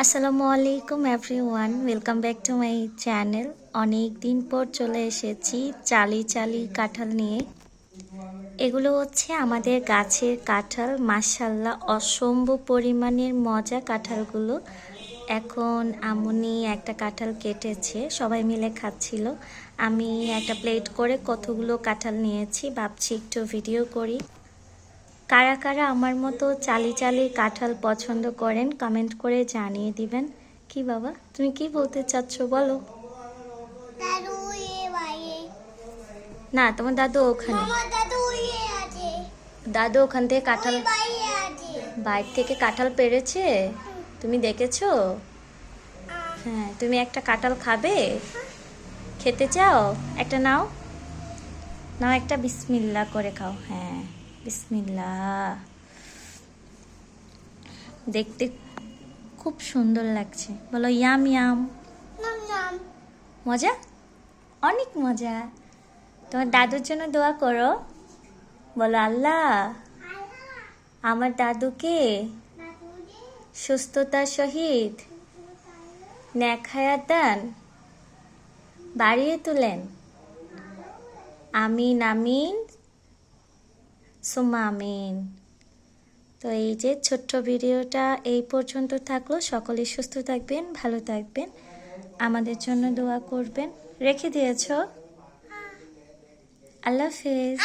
আসসালামু আলাইকুম everyone, welcome back to my channel. অনেক দিন পর চলে এসেছি চালি চালি কাঁঠাল নিয়ে। এগুলো হচ্ছে আমাদের গাছের কাঁঠাল মাসাল্লাহ অসম্ভব পরিমাণের মজা কাঁঠালগুলো। এখন আমনি একটা কাঁঠাল কেটেছে, সবাই মিলে খাচ্ছিল। আমি একটা প্লেট করে কতগুলো কাঁঠাল নিয়েছি, ভাবছি একটু ভিডিও করি। কারা কারা আমার মতো চালি চালি কাঁঠাল পছন্দ করেন কমেন্ট করে জানিয়ে দিবেন। কি বাবা? তুমি কি বলতে চাচ্ছ বলো? না তোমার দাদু ওখানে। দাদু ওখান থেকে কাঁঠাল বাইর থেকে কাঁঠাল পেরেছে? তুমি দেখেছ? হ্যাঁ তুমি একটা কাঁঠাল খাবে? খেতে চাও? একটা নাও। নাও একটা বিসমিল্লা করে খাও। হ্যাঁ। বিসমিল্লা দেখতে খুব সুন্দর লাগছে। বলো ইয়াম ইয়াম মজা? অনেক মজা। তোমার দাদুর জন্য দোয়া করো। বলো আল্লাহ। আমার দাদুকে সুস্থতার সহিত দান। বাড়িয়ে তুলেন। আমিন আমিন। সুমা আমিন। তো এই যে ছোট্ট ভিডিওটা এই পর্যন্ত থাকল। সকলে সুস্থ থাকবেন, ভালো থাকবেন, আমাদের জন্য দোয়া করবেন। রেখে দিয়েছ? আল্লাহ হাফেজ।